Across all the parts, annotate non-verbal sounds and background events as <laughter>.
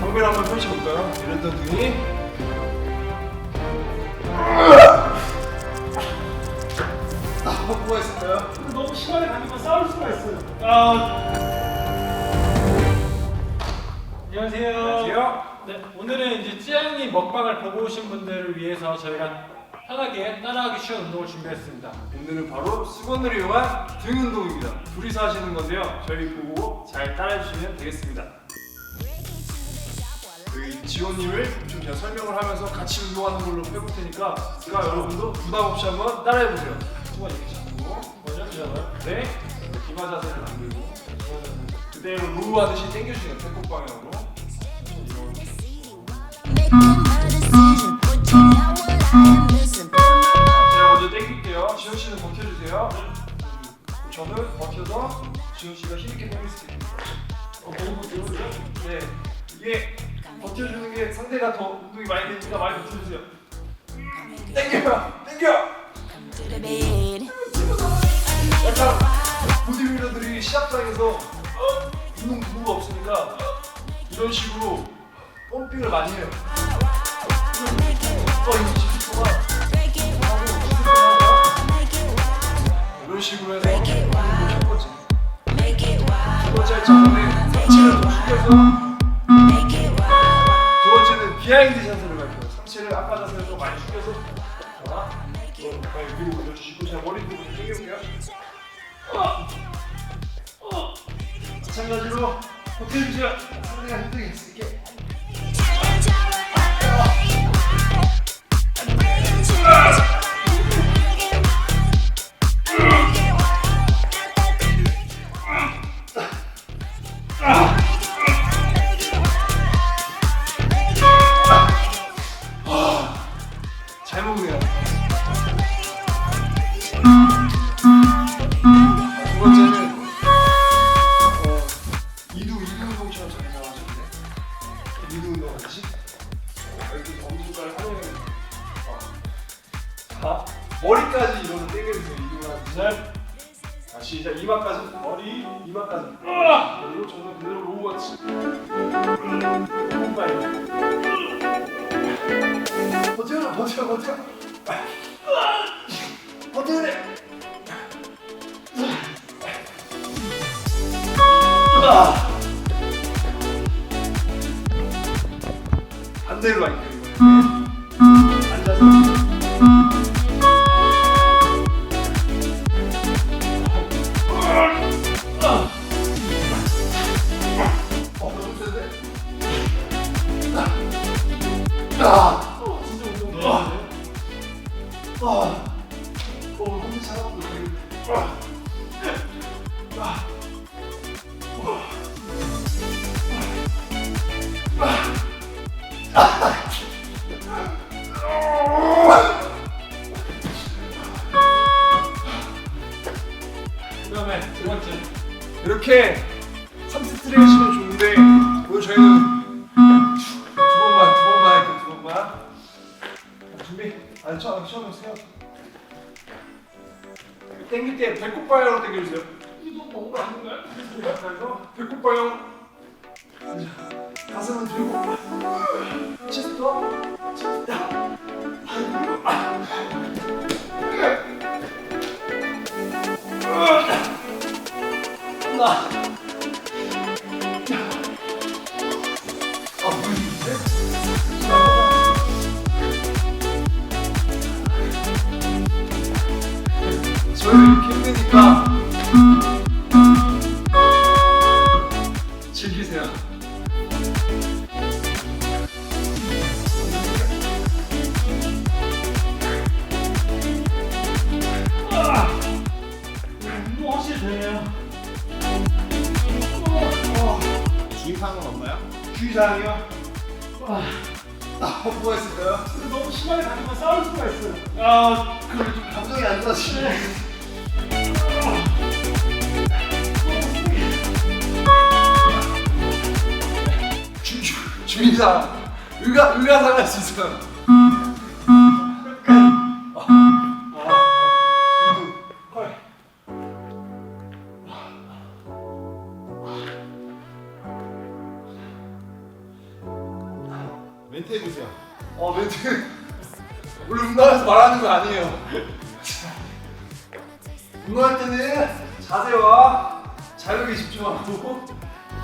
덤벨 한번 펼쳐볼까요? 아, 뭐가 있을까요? 너무 심하게 다니면 싸울 수가 있어요. 아. 안녕하세요. 안녕하세요. 네, 오늘은 이제 찌양이 먹방을 보고 오신 분들을 위해서 저희가 편하게 따라하기 쉬운 운동을 준비했습니다. 오늘은 바로 수건을 이용한 등 운동입니다. 둘이서 하시는 건데요. 저희 보고 잘 따라해주시면 되겠습니다. 여기 지호님을 좀 제가 설명을 하면서 같이 운동하는 걸로 해볼 테니까 그러니까 여러분도 부담 없이 한번 따라해 보세요. 수건 이렇게 잡고 먼저 잡아요. 네, 기마 자세를 만들고 그대로 로우 하듯이 당겨주시는 배꼽 방향으로. 제가 먼저 당길게요. 지호 씨는 버텨주세요. 저는 버텨서 지호 씨가 힘있게 당길 수 있게. 어, 너무 좋은데요? 네, 이게 버텨주는 게 상대가 더 운동이 많이 되니까 많이 버텨주세요. the bed. 약간 보디빌더들이 시합장에서 어? 운동 도구가 없으니까 이런 식으로 펌핑을 많이 해요. 어, 이거 이런 식으로 해서 첫 번째, 첫 번째 상체를 더 숙여서 비하인드 샷을 갈게요. 상체를 아까 자세를 좀 많이 숙여서 자, 좀 가까이 위로 올려주시고 제가 머리 부분 당겨볼게요. 어! 어! 마찬가지로 버텨주세요. 상대가 힘들게 있게. 잘 시작. 이마까지. 머리 이마까지. 그리고 저는 그대로 로우 같이 빨리 버텨 버텨 버텨. 버텨래 반대로 할게요 이번에 땡길 때 배꼽 방향으로 당겨주세요. 이거 너무 거 아닌가요? 그래서 배꼽 방향 앉아. 가슴은 들고. 체스터 체스터 나 힘드니까 즐기세요. 운동 확실히 되네요. 주의사항은 없나요? 주의사항이요? 아, 뭐가 있을까요? 너무 심하게 다니면 싸울 수가 있어요. 아, 그럼 좀 감정이 안 좋아지네. 의사항. 의가, 의가상 할수. 어거 아니에요 운동할 때는 자세와 자극에 집중하고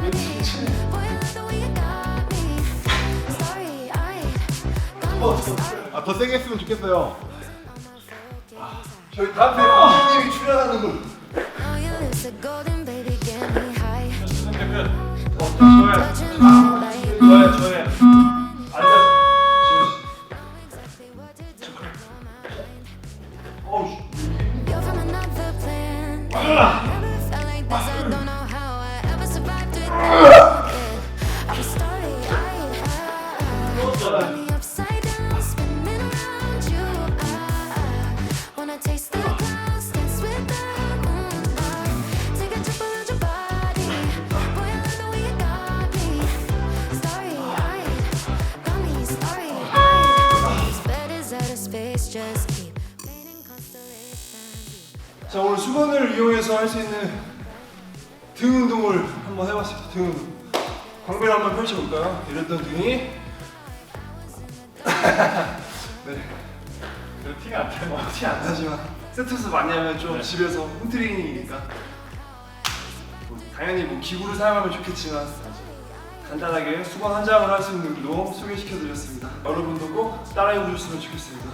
멘트 천천히 Boy, 아 더 세게 했으면 좋겠어요. 저희 다음에 선생님이 출연하는 걸 know you lose the golden baby, get me high. 수능 끝. 어, 저의 자 오늘 수건을 이용해서 할 수 있는 등 운동을 한번 해봤습니다. 등 운동. 광배를 한번 펼쳐볼까요? 이랬던 등이 <laughs> 네, 그 티가 안 나요. 어, 티안 나지만 세트수 많이 하면 좀 네. 집에서 홈트레이닝이니까 뭐, 당연히 뭐 기구를 사용하면 좋겠지만 간단하게 수건 한 장을 할 수 있는 운동 소개시켜드렸습니다. 여러분도 꼭 따라해 보셨으면 좋겠습니다.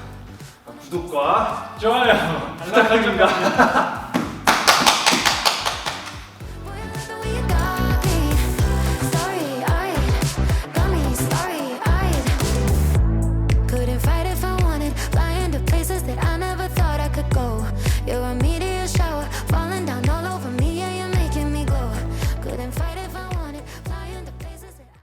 아, 구독과 좋아요. 부탁드립니다.